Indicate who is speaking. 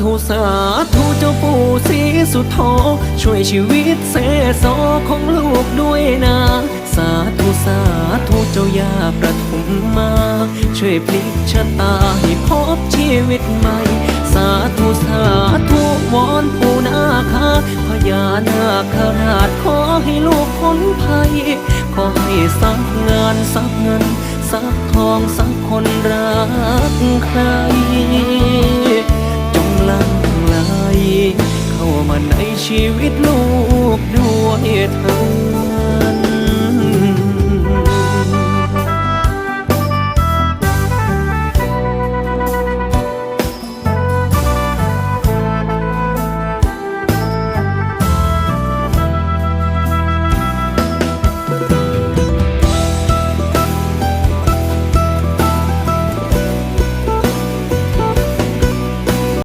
Speaker 1: ธุสาธุเจ้าปู่ศรีสุโธช่วยชีวิตเสโสของลูกด้วยนะ สาธุสาธุเจ้าย่าประทุมมา ช่วยพลิกชะตาให้พบชีวิตใหม่ สาธุสาธุวอนปู่นาคาพญานาคราชขอให้ลูกพ้นภัย ขอให้สักงานสักเงินสักทองสักคนรักใคร ชีวิตลูกด้วยเธอ